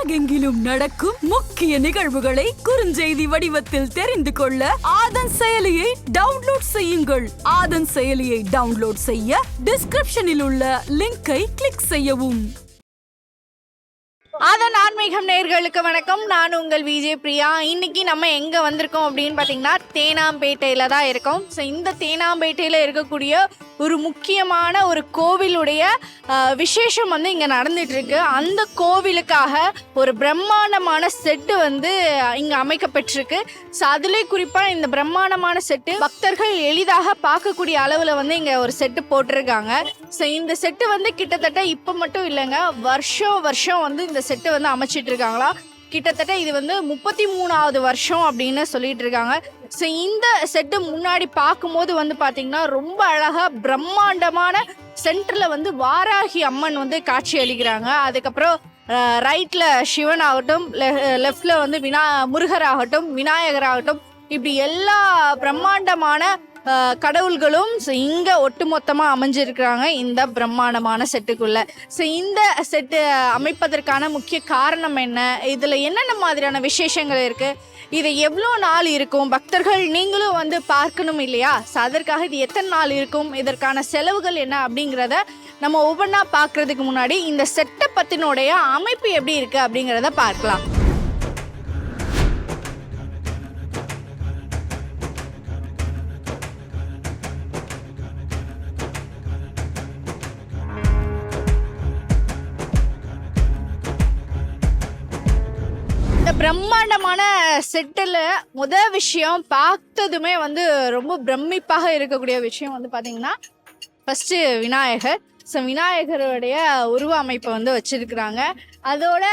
உலகெங்கிலும் நடக்கும் முக்கிய நிகழ்வுகளை குறுஞ்செய்தி வடிவத்தில் தெரிந்து கொள்ள ஆதன் செயலியை டவுன்லோட் செய்யுங்கள். ஆதன் செயலியை டவுன்லோட் செய்ய டிஸ்கிரிப்ஷனில் உள்ள லிங்கை கிளிக் செய்யவும். அதன் ஆன்மீகம் நேர்களுக்கு வணக்கம். நான் உங்கள் விஜய் பிரியா. இன்னைக்கு நம்ம எங்க வந்திருக்கோம் அப்படின்னு பாத்தீங்கன்னா தேனாம்பேட்டையில தான் இருக்கோம். ஸோ இந்த தேனாம்பேட்டையில இருக்கக்கூடிய ஒரு முக்கியமான ஒரு கோவிலுடைய விசேஷம் வந்து இங்கே நடந்துட்டு இருக்கு அந்த கோவிலுக்காக ஒரு பிரம்மாண்டமான செட்டு வந்து இங்க அமைக்கப்பட்டிருக்கு. ஸோ அதுலேயே குறிப்பா இந்த பிரம்மாண்டமான செட்டு பக்தர்கள் எளிதாக பார்க்கக்கூடிய அளவில் வந்து இங்க ஒரு செட்டு போட்டிருக்காங்க. ஸோ இந்த செட்டு வந்து கிட்டத்தட்ட இப்போ மட்டும் இல்லைங்க வருஷம் வருஷம் வந்து இந்த செட்டு வந்து அமைச்சிட்டு இருக்காங்களா கிட்டத்தட்ட இது வந்து முப்பத்தி மூணாவது வருஷம் அப்படின்னு சொல்லிட்டு இருக்காங்க. ஸோ இந்த செட்டு முன்னாடி பார்க்கும்போது வந்து பார்த்தீங்கன்னா ரொம்ப அழகா பிரம்மாண்டமான சென்டரில் வந்து வாராகி அம்மன் வந்து காட்சி அளிக்கிறாங்க. அதுக்கப்புறம் ரைட்டில் சிவன் ஆகட்டும் லெஃப்டில் வந்து வினா முருகர் ஆகட்டும் விநாயகர் ஆகட்டும் இப்படி எல்லா பிரம்மாண்டமான கடவுள்களும் ஸோ இங்க ஒட்டுமொத்தமா அமைஞ்சிருக்கிறாங்க இந்த பிரம்மாண்டமான செட்டுக்குள்ள. ஸோ இந்த செட்டு அமைப்பதற்கான முக்கிய காரணம் என்ன? இதுல என்னென்ன மாதிரியான விசேஷங்கள் இருக்கு? இது எவ்வளோ நாள் இருக்கும்? பக்தர்கள் நீங்களும் வந்து பார்க்கணும் இல்லையா? ஸோ அதற்காக இது எத்தனை நாள் இருக்கும்? இதற்கான செலவுகள் என்ன அப்படிங்கிறத நம்ம ஒவ்வொன்றா பார்க்கறதுக்கு முன்னாடி இந்த செட்டை பற்றினுடைய அமைப்பு எப்படி இருக்குது அப்படிங்கிறத பார்க்கலாம். பிரம்மாண்டமான செட்டில் முதல் விஷயம் பார்த்ததுமே வந்து ரொம்ப பிரமிப்பாக இருக்கக்கூடிய விஷயம் வந்து பார்த்தீங்கன்னா ஃபர்ஸ்ட் விநாயகர். ஸோ விநாயகருடைய உருவ அமைப்பை வந்து வச்சிருக்கிறாங்க. அதோட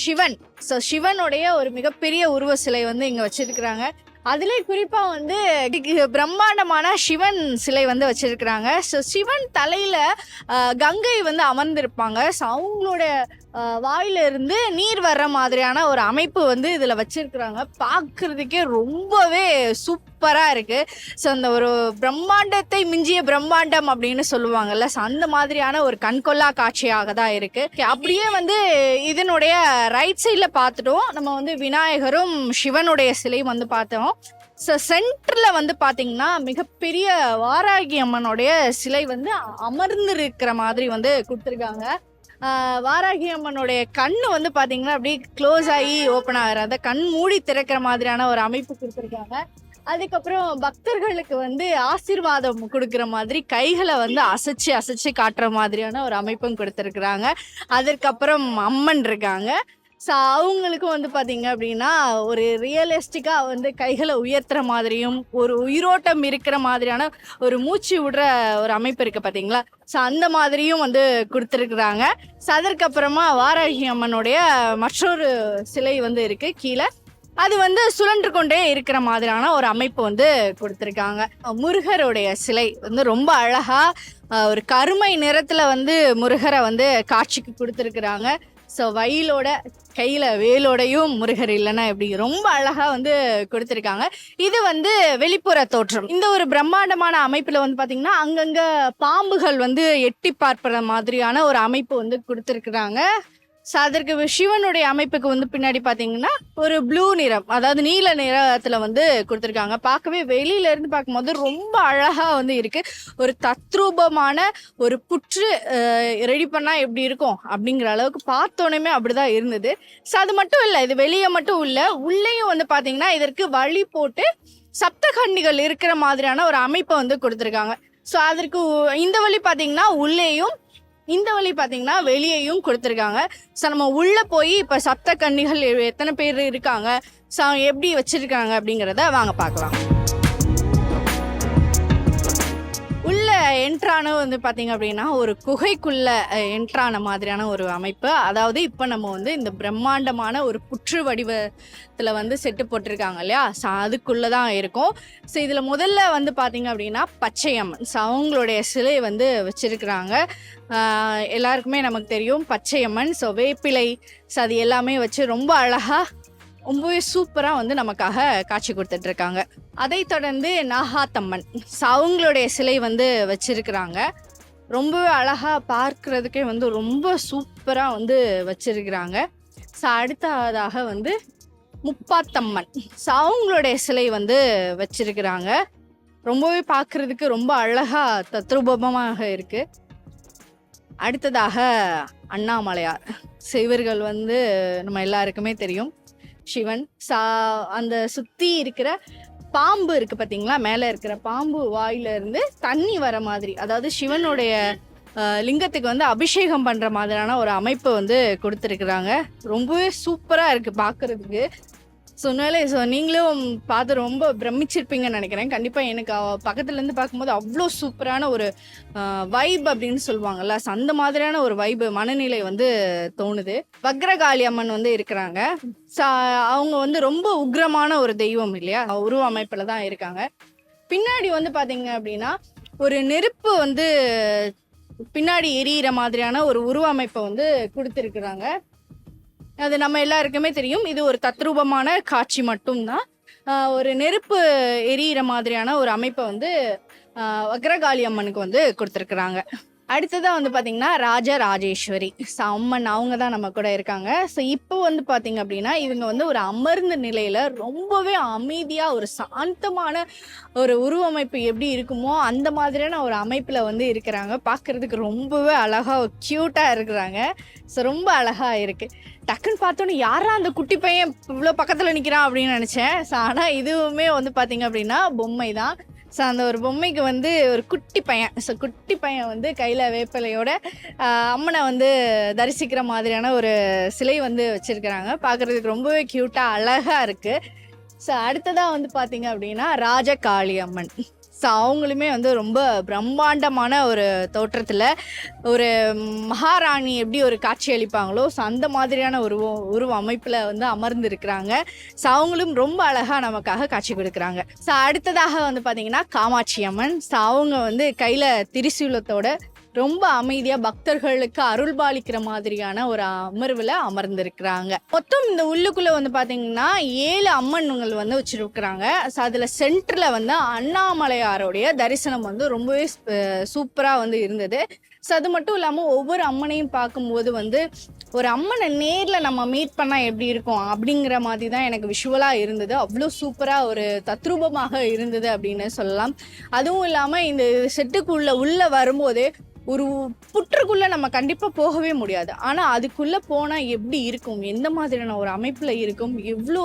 சிவன். ஸோ சிவனுடைய ஒரு மிகப்பெரிய உருவ சிலை வந்து இங்கே வச்சிருக்கிறாங்க. அதிலே குறிப்பாக வந்து பிரம்மாண்டமான சிவன் சிலை வந்து வச்சுருக்கிறாங்க. ஸோ சிவன் தலையில் கங்கை வந்து அமர்ந்திருப்பாங்க. ஸோ அவங்களோட வாயிலிருந்து நீர் வர்ற மாதிரியான ஒரு அமைப்பு வந்து இதில் வச்சிருக்கிறாங்க. பார்க்குறதுக்கே ரொம்பவே சூப்பராக இருக்குது ஸோ அந்த ஒரு பிரம்மாண்டத்தை மிஞ்சிய பிரம்மாண்டம் அப்படின்னு சொல்லுவாங்கல்ல ஸோ அந்த மாதிரியான ஒரு கண்கொள்ளா காட்சியாக தான் இருக்குது அப்படியே வந்து இதனுடைய ரைட் சைடில் பார்த்துட்டோம். நம்ம வந்து விநாயகரும் சிவனுடைய சிலையும் வந்து பார்த்தோம். ஸோ சென்டரில் வந்து பார்த்தீங்கன்னா மிகப்பெரிய வாராகி அம்மனுடைய சிலை வந்து அமர்ந்து இருக்கிற மாதிரி வந்து கொடுத்துருக்காங்க. வாராகி அம்மனுடைய கண்ணு வந்து பார்த்தீங்கன்னா அப்படியே க்ளோஸ் ஆகி ஓப்பன் ஆகிற அந்த கண் மூடி திறக்கிற மாதிரியான ஒரு அமைப்பு கொடுத்துருக்காங்க. அதுக்கப்புறம் பக்தர்களுக்கு வந்து ஆசீர்வாதம் கொடுக்குற மாதிரி கைகளை வந்து அசைச்சு அசைச்சு காட்டுற மாதிரியான ஒரு அமைப்பும் கொடுத்துருக்குறாங்க. அதற்கப்புறம் அம்மன் இருக்காங்க. ஸோ அவங்களுக்கும் வந்து பார்த்தீங்க அப்படின்னா ஒரு ரியலிஸ்டிக்காக வந்து கைகளை உயர்த்துற மாதிரியும் ஒரு உயிரோட்டம் இருக்கிற மாதிரியான ஒரு மூச்சு விடுற ஒரு அமைப்பு இருக்கு பார்த்தீங்களா ஸோ அந்த மாதிரியும் வந்து கொடுத்துருக்குறாங்க. ஸோ அதற்கப்புறமா வாராகி அம்மனுடைய மற்றொரு சிலை வந்து இருக்கு கீழே. அது வந்து சுழன்று கொண்டே இருக்கிற மாதிரியான ஒரு அமைப்பு வந்து கொடுத்துருக்காங்க. முருகருடைய சிலை வந்து ரொம்ப அழகா ஒரு கருமை நிறத்துல வந்து முருகரை வந்து காட்சிக்கு கொடுத்துருக்குறாங்க. ஸோ வயலோட கையில வேலோடையும் முருகர் இல்லைன்னா எப்படி? ரொம்ப அழகா வந்து கொடுத்துருக்காங்க. இது வந்து வெளிப்புற தோற்றம். இந்த ஒரு பிரம்மாண்டமான அமைப்புல வந்து பாத்தீங்கன்னா அங்கங்க பாம்புகள் வந்து எட்டி பார்ப்பற மாதிரியான ஒரு அமைப்பு வந்து கொடுத்துருக்குறாங்க. ஸோ அதற்கு சிவனுடைய அமைப்புக்கு வந்து பின்னாடி பார்த்தீங்கன்னா ஒரு ப்ளூ நிறம் அதாவது நீல நிறத்தில் வந்து கொடுத்துருக்காங்க. பார்க்கவே வெளியில இருந்து பார்க்கும்போது ரொம்ப அழகாக வந்து இருக்கு. ஒரு தத்ரூபமான ஒரு புற்று ரெடி பண்ணால் எப்படி இருக்கும் அப்படிங்கிற அளவுக்கு பார்த்தோன்னே அப்படிதான் இருந்தது. ஸோ அது மட்டும் இல்லை இது வெளியே மட்டும் இல்லை உள்ளேயும் வந்து பார்த்தீங்கன்னா இதற்கு வழி போட்டு சப்தகன்னிகள் இருக்கிற மாதிரியான ஒரு அமைப்பை வந்து கொடுத்துருக்காங்க. ஸோ அதற்கு இந்த வழி பார்த்தீங்கன்னா உள்ளேயும் இந்த வழி பார்த்தீங்கன்னா வெளியேயும் கொடுத்துருக்காங்க. ஸோ நம்ம உள்ளே போய் இப்போ சப்த கன்னிகள் எத்தனை பேர் இருக்காங்க? ஸோ எப்படி வச்சுருக்காங்க அப்படிங்கிறத வாங்க பார்க்கலாம் என்ட்ரான வந்து பார்த்தீங்க அப்படின்னா ஒரு குகைக்குள்ள என்ட்ரான மாதிரியான ஒரு அமைப்பு. அதாவது இப்போ நம்ம வந்து இந்த பிரம்மாண்டமான ஒரு புற்று வடிவத்தில் வந்து செட்டு போட்டிருக்காங்க இல்லையா? ஸோ அதுக்குள்ளே தான் இருக்கும். ஸோ இதில் முதல்ல வந்து பார்த்தீங்க அப்படின்னா பச்சையம்மன். ஸோ அவங்களுடைய சிலை வந்து வச்சுருக்குறாங்க. எல்லாருக்குமே நமக்கு தெரியும் பச்சையம்மன். ஸோ வேப்பிலை ஸோ அது எல்லாமே வச்சு ரொம்ப அழகாக ரொம்பவே சூப்பராக வந்து நமக்காக காட்சி கொடுத்துட்டு இருக்காங்க அதை தொடர்ந்து நாகாத்தம்மன் அவங்களுடைய சிலை வந்து வச்சிருக்கிறாங்க. ரொம்பவே அழகாக பார்க்குறதுக்கே வந்து ரொம்ப சூப்பராக வந்து வச்சிருக்கிறாங்க. ஸோ அடுத்ததாக வந்து முப்பாத்தம்மன் ஸோ அவங்களுடைய சிலை வந்து வச்சிருக்கிறாங்க. ரொம்பவே பார்க்கறதுக்கு ரொம்ப அழகாக தத்ரூபமாக இருக்குது அடுத்ததாக அண்ணாமலையார் செய்வர்கள் இவர்கள் வந்து நம்ம எல்லாருக்குமே தெரியும். சிவன் சா அந்த சுத்தி இருக்கிற பாம்பு இருக்கு பாத்தீங்களா? மேல இருக்கிற பாம்பு வாயில இருந்து தண்ணி வர மாதிரி அதாவது சிவனுடைய லிங்கத்துக்கு வந்து அபிஷேகம் பண்ற மாதிரியான ஒரு அமைப்பு வந்து கொடுத்துருக்குறாங்க. ரொம்பவே சூப்பரா இருக்கு பார்க்குறதுக்கு ஸோ உண்மையிலே ஸோ நீங்களும் பார்த்து ரொம்ப பிரமிச்சிருப்பீங்கன்னு நினைக்கிறேன். கண்டிப்பாக எனக்கு பக்கத்துலேருந்து பார்க்கும்போது அவ்வளோ சூப்பரான ஒரு வைப் அப்படின்னு சொல்லுவாங்கல்ல அந்த மாதிரியான ஒரு வைப் மனநிலை வந்து தோணுது. வக்ரகாளி அம்மன் வந்து இருக்கிறாங்க. ஸோ அவங்க வந்து ரொம்ப உக்ரமான ஒரு தெய்வம் இல்லையா? உருவ அமைப்பில் தான் இருக்காங்க. பின்னாடி வந்து பார்த்தீங்க அப்படின்னா ஒரு நெருப்பு வந்து பின்னாடி எரியிற மாதிரியான ஒரு உருவ அமைப்பை வந்து கொடுத்துருக்குறாங்க. அது நம்ம எல்லாருக்குமே தெரியும். இது ஒரு தத்ரூபமான காட்சி மட்டும்தான். ஒரு நெருப்பு எரியிற மாதிரியான ஒரு அமைப்பை வந்து அக்ரகாளி வக்ரகாளி அம்மனுக்கு வந்து கொடுத்துருக்குறாங்க. அடுத்ததாக வந்து பார்த்திங்கன்னா ராஜா ராஜேஸ்வரி. ஸோ அம்மன் அவங்க தான் நம்ம கூட இருக்காங்க. ஸோ இப்போ வந்து பார்த்திங்க அப்படின்னா இவங்க வந்து ஒரு அமர்ந்த நிலையில் ரொம்பவே அமைதியாக ஒரு சாந்தமான ஒரு உருவமைப்பு எப்படி இருக்குமோ அந்த மாதிரியான ஒரு அமைப்பில் வந்து இருக்கிறாங்க. பார்க்குறதுக்கு ரொம்பவே அழகாக க்யூட்டாக இருக்கிறாங்க. ஸோ ரொம்ப அழகாக இருக்குது டக்குன்னு பார்த்தோன்னே யாரா அந்த குட்டி பையன் இவ்வளோ பக்கத்தில் நிற்கிறான் அப்படின்னு நினச்சேன். ஸோ ஆனால் இதுவுமே வந்து பார்த்தீங்க அப்படின்னா பொம்மை தான் ஸோ அந்த ஒரு பொம்மைக்கு வந்து ஒரு குட்டி பையன். ஸோ குட்டி பையன் வந்து கையில் வேப்பிலையோட அம்மனை வந்து தரிசிக்கிற மாதிரியான ஒரு சிலை வந்து வச்சுருக்கிறாங்க. பார்க்குறதுக்கு ரொம்பவே க்யூட்டாக அழகாக இருக்குது ஸோ அடுத்ததாக வந்து பார்த்தீங்க அப்படின்னா ராஜகாளி அம்மன். ஸோ அவங்களுமே வந்து ரொம்ப பிரம்மாண்டமான ஒரு தோற்றத்தில் ஒரு மகாராணி எப்படி ஒரு காட்சி அளிப்பாங்களோ ஸோ அந்த மாதிரியான உருவம் உருவ அமைப்பில் வந்து அமர்ந்து இருக்கிறாங்க ஸோ அவங்களும் ரொம்ப அழகாக நமக்காக காட்சி கொடுக்குறாங்க. ஸோ அடுத்ததாக வந்து பார்த்திங்கன்னா காமாட்சி அம்மன். ஸோ அவங்க வந்து கையில் திரிசூலத்தோட ரொம்ப அமைதியா பக்தர்களுக்கு அருள்பாலிக்கிற மாதிரியான ஒரு அமர்வுல அமர்ந்திருக்கிறாங்க. மொத்தம் இந்த உள்ளுக்குள்ள வந்து பாத்தீங்கன்னா ஏழு அம்மன்கள் வந்து வச்சிருக்கிறாங்க. ஸோ அதுல சென்டர்ல வந்து அண்ணாமலையாருடைய தரிசனம் வந்து ரொம்பவே சூப்பரா வந்து இருந்தது. ஸோ அது மட்டும் இல்லாமல் ஒவ்வொரு அம்மனையும் பார்க்கும்போது வந்து ஒரு அம்மனை நேரில் நம்ம மீட் பண்ணால் எப்படி இருக்கும் அப்படிங்கிற மாதிரி தான் எனக்கு விஷுவலாக இருந்தது. அவ்வளோ சூப்பராக ஒரு தத்ரூபமாக இருந்தது அப்படின்னு சொல்லலாம். அதுவும் இல்லாமல் இந்த செட்டுக்குள்ள உள்ளே வரும்போது ஒரு புற்றுக்குள்ளே நம்ம கண்டிப்பாக போகவே முடியாது. ஆனால் அதுக்குள்ளே போனால் எப்படி இருக்கும்? எந்த மாதிரியான ஒரு அமைப்பில் இருக்கும்? எவ்வளோ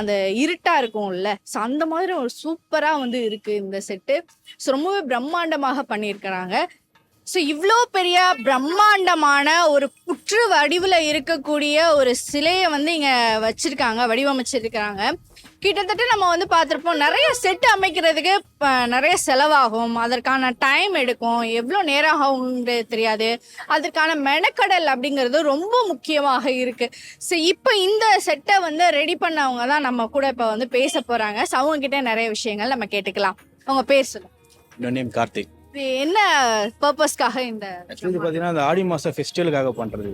அந்த இருட்டாக இருக்கும்ல? ஸோ அந்த மாதிரி ஒரு சூப்பராக வந்து இருக்குது இந்த செட்டு ஸோ ரொம்பவே பிரம்மாண்டமாக பண்ணியிருக்கிறாங்க. ஸோ இவ்வளோ பெரிய பிரம்மாண்டமான ஒரு புற்று வடிவில் இருக்கக்கூடிய ஒரு சிலையை வந்து இங்கே வச்சுருக்காங்க வடிவமைச்சிருக்கிறாங்க. கிட்டத்தட்ட நம்ம வந்து பார்த்துருப்போம் நிறைய செட் அமைக்கிறதுக்கு நிறைய செலவாகும். அதற்கான டைம் எடுக்கும். எவ்வளோ நேரம் ஆகுங்கிறது தெரியாது. அதற்கான மெனக்கடல் அப்படிங்கிறது ரொம்ப முக்கியமாக இருக்கு. ஸோ இப்போ இந்த செட்டை வந்து ரெடி பண்ணவங்க தான் நம்ம கூட இப்போ வந்து பேச போறாங்க. ஸோ அவங்க கிட்ட நிறைய விஷயங்கள் நம்ம கேட்டுக்கலாம். அவங்க பேர் சொல்லுங்க. கார்த்திக். என்ன பர்பஸ்க்காக இந்த ஆக்சுவலி இது பார்த்தீங்கன்னா அந்த ஆடி மாதம் ஃபெஸ்டிவலுக்காக பண்ணுறது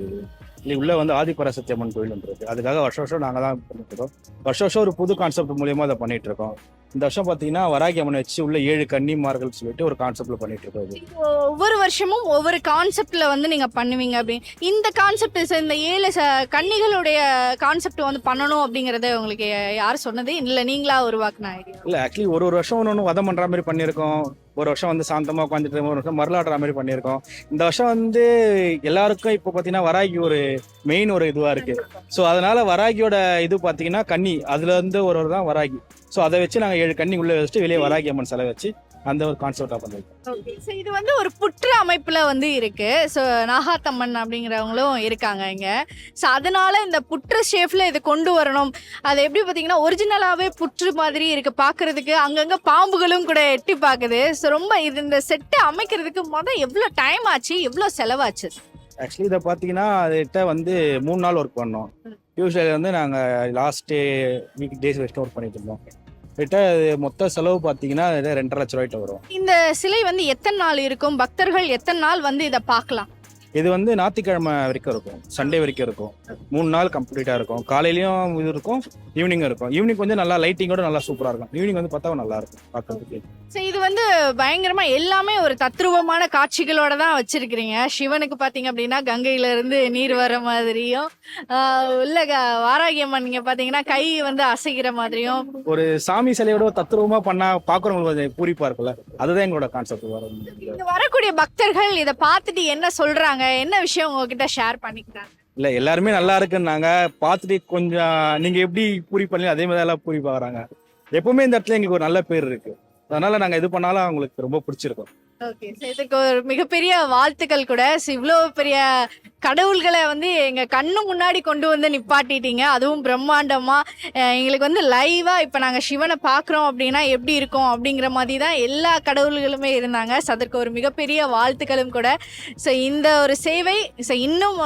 இல்லை உள்ள வந்து ஆதிபராசக்தி அம்மன் கோயில்ன்றது அதுக்காக வருஷம் வருஷம் நாங்கள் தான் பண்ணிட்டு இருக்கோம். வருஷம் வருஷம் ஒரு புது கான்செப்ட் மூலியமாக அதை பண்ணிட்டு இருக்கோம். இந்த வருஷம் பார்த்தீங்கன்னா வராகி அம்மனை வச்சு உள்ள ஏழு கன்னிமார்கள் சொல்லிட்டு ஒரு கான்செப்ட்ல பண்ணிட்டு இருக்கோம் ஒவ்வொரு வருஷமும் ஒவ்வொரு கான்செப்ட்ல வந்து நீங்க பண்ணுவீங்க அப்படின்னு இந்த கான்செப்ட் இந்த ஏழு கன்னிகளுடைய கான்செப்ட் வந்து பண்ணணும் அப்படிங்கறத உங்களுக்கு யார் சொன்னது? இல்ல நீங்களா உருவாக்குன ஐடியா இல்லை ஆக்சுவலி ஒரு ஒரு வருஷம் ஒன்று ஒன்று வதம் பண்ணுற மாதிரி பண்ணியிருக்கோம். ஒரு வருஷம் வந்து சாந்தமாக உட்காந்துட்டு ஒரு வருஷம் மரலாடுற மாதிரி பண்ணியிருக்கோம். இந்த வருஷம் வந்து எல்லாருக்கும் இப்போ பார்த்தீங்கன்னா வராகி ஒரு மெயின் ஒரு இதுவாக இருக்குது ஸோ அதனால வராகியோட இது பார்த்தீங்கன்னா கன்னி. அதுலேருந்து ஒரு ஒரு தான் வராகி. ஸோ அதை வச்சு நாங்கள் ஏழு கன்னி உள்ளே வச்சுட்டு வெளியே வராகி அம்மன் சிலை வச்சு அந்த ஒரு கான்செப்டாக பண்ணிருக்கோம் இது வந்து ஒரு புற்று அமைப்புல வந்து இருக்கு. ஸோ நாகாத்தம்மன் அப்படிங்கிறவங்களும் இருக்காங்க இங்க. ஸோ அதனால இந்த புற்று ஷேப்ல இது கொண்டு வரணும். அது எப்படி பார்த்தீங்கன்னா ஒரிஜினலாவே புற்று மாதிரி இருக்கு பார்க்கிறதுக்கு. அங்கங்க பாம்புகளும் கூட எட்டி பார்க்குது. ஸோ ரொம்ப இது இந்த செட்டை அமைக்கிறதுக்கு மொதல் எவ்வளோ டைம் ஆச்சு எவ்வளோ செலவாச்சு? ஆக்சுவலி இதை பார்த்தீங்கன்னா அதுகிட்ட வந்து மூணு நாள் ஒர்க் பண்ணோம். யூஸ்வலி வந்து நாங்கள் லாஸ்ட் வீக் டேஸ் வரைக்கும் ஒர்க் பண்ணிட்டு இருந்தோம். கிட்ட மொத்த செலவு பார்த்தீங்கன்னா ரெண்டரை லட்ச ரூபாய்ட்ட வரும். இந்த சிலை வந்து எத்தனை நாள் இருக்கும்? பக்தர்கள் எத்தனை நாள் வந்து இதை பார்க்கலாம்? இது வந்து ஞாயிற்றுக்கிழமை வரைக்கும் இருக்கும். சண்டே வரைக்கும் இருக்கும். மூணு நாள் கம்ப்ளீட்டாக இருக்கும். காலையிலயும் இது இருக்கும் ஈவினிங்கும் இருக்கும். ஈவினிங் கொஞ்சம் நல்லா லைட்டிங்கோட நல்லா சூப்பராக இருக்கும். ஈவினிங் வந்து பார்த்தா நல்லா இருக்கும் பார்க்கறதுக்கு. ஸோ இது வந்து பயங்கரமா எல்லாமே ஒரு தத்ரூபமான காட்சிகளோட தான் வச்சிருக்கிறீங்க. சிவனுக்கு பாத்தீங்க அப்படின்னா கங்கையில இருந்து நீர் வர மாதிரியும் உள்ள க- வாராகி அம்மன் நீங்க பாத்தீங்கன்னா கை வந்து அசைக்கிற மாதிரியும். ஒரு சாமி சிலையோட தத்ரூபமா பண்ணா பார்க்குறவங்களுக்கு கொஞ்சம் பூரிப்பா இருக்கும்ல. அதுதான் எங்களோட கான்செப்ட் வரும் வரக்கூடிய பக்தர்கள் இத பார்த்துட்டு என்ன சொல்றாங்க? என்ன விஷயம் உங்ககிட்ட ஷேர் பண்ணிக்கிட்டாங்க இல்ல எல்லாருமே நல்லா இருக்குன்னாங்க. பார்த்துட்டு கொஞ்சம் நீங்க எப்படி பூரி பண்ணி அதே மாதிரி எல்லாம் பூரி பாக்குறாங்க எப்பவுமே இந்த இடத்துல எங்களுக்கு ஒரு நல்ல பேர் இருக்கு. அதனால நாங்க இது பண்ணாலும் அவங்களுக்கு ரொம்ப பிடிச்சிருக்கோம். ஓகே இதுக்கு ஒரு மிகப்பெரிய வாழ்த்துக்கள் கூட. இவ்வளோ பெரிய கடவுள்களை வந்து எங்க கண்ணு முன்னாடி கொண்டு வந்து நிப்பாட்டிட்டீங்க. அதுவும் பிரம்மாண்டமா. எங்களுக்கு வந்து லைவா இப்ப நாங்க சிவனை பாக்குறோம் அப்படின்னா எப்படி இருக்கும் அப்படிங்கிற மாதிரி தான் எல்லா கடவுள்களுமே இருந்தாங்க. ஸோ அதற்கு ஒரு மிகப்பெரிய வாழ்த்துக்களும் கூட. ஸோ இந்த ஒரு சேவை ஸோ இன்னும்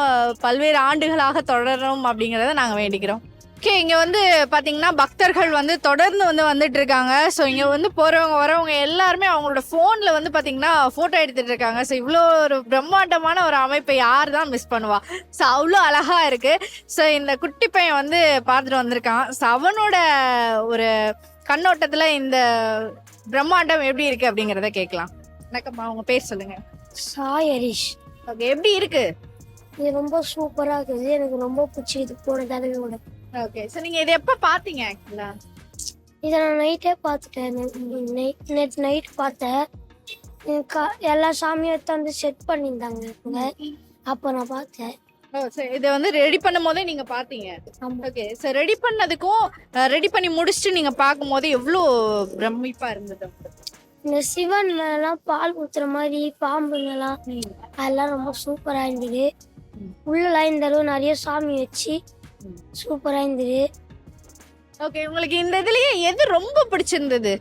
பல்வேறு ஆண்டுகளாக தொடரும் அப்படிங்கிறத நாங்கள் வேண்டிக்கிறோம். ஓகே இங்க வந்து பாத்தீங்கன்னா பக்தர்கள் வந்து தொடர்ந்து வந்து வந்துட்டு இருக்காங்க ஸோ இங்க வந்து போறவங்க வரவங்க எல்லாருமே அவங்களோட போன்ல வந்து பாத்தீங்கன்னா போட்டோ எடுத்துட்டு இருக்காங்க. ஸோ இவ்வளோ ஒரு பிரம்மாண்டமான ஒரு அமைப்பை யார் தான் மிஸ் பண்ணுவா? ஸோ அவ்வளோ அழகா இருக்கு. ஸோ இந்த குட்டி பையன் வந்து பார்த்துட்டு வந்திருக்கான். ஸோ அவனோட ஒரு கண்ணோட்டத்துல இந்த பிரம்மாண்டம் எப்படி இருக்கு அப்படிங்கிறத கேட்கலாம். வணக்கம்மா உங்க பேர் சொல்லுங்க. சாய் ஹரிஷ். ஓகே எப்படி இருக்கு? இது ரொம்ப சூப்பரா இருக்குது. எனக்கு ரொம்ப பிடிச்சிருக்கு. போன தடவையோட ஓகே ஸோ நீங்க இதை எப்ப பாத்தீங்க ஆக்சுவலா இதை நான் நைட்டே பார்த்துட்டேன் நேற்று நைட் பார்த்தேன். எல்லா சாமியும் எடுத்து வந்து செட் பண்ணியிருந்தாங்க. இவங்க அப்போ நான் பார்த்தேன். இதை வந்து ரெடி பண்ணும் போதே நீங்க பாத்தீங்க. ஓகே சார் ரெடி பண்ணதுக்கும் ரெடி பண்ணி முடிச்சுட்டு நீங்க பார்க்கும்போது எவ்வளோ பிரமிப்பா இருந்தது? இந்த சிவன் மேலாம் பால் ஊத்துற மாதிரி பாம்புங்கெல்லாம் அதெல்லாம் ரொம்ப சூப்பரா இருந்தது. உள்ளலாம் இந்த அளவு நிறைய சாமி வச்சு சூப்பரா இருந்தது. ஓகே உங்களுக்கு இந்த இதுலயே எது ரொம்ப பிடிச்சிருந்தது?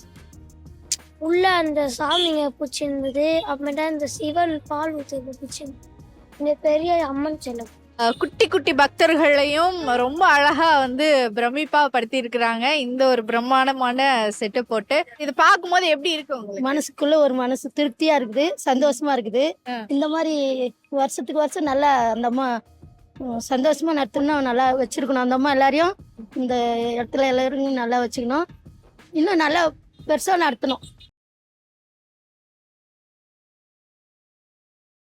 உள்ள அந்த சாமிங்க பிடிச்சிருந்தது அப்புறமேட்டா இந்த சிவன் பால் ஊத்துறது பிடிச்சிருந்தது. இந்த பெரிய அம்மன் செல்லம். குட்டி குட்டி பக்தர்களையும் ரொம்ப அழகா வந்து பிரமிப்பா படுத்தி இருக்கிறாங்க இந்த ஒரு பிரம்மாண்டமான செட்டு போட்டு. இது பார்க்கும்போது எப்படி இருக்கு உங்களுக்கு? மனசுக்குள்ள ஒரு மனசு திருப்தியா இருக்குது சந்தோஷமா இருக்குது. இந்த மாதிரி வருஷத்துக்கு வருஷம் நல்லா அந்த அம்மா சந்தோஷமா நடத்தணும் நல்லா வச்சிருக்கணும். அந்த அம்மா எல்லாரையும் இந்த இடத்துல எல்லாரும் நல்லா வச்சுக்கணும். இன்னும் நல்லா பெருசா நடத்தணும்.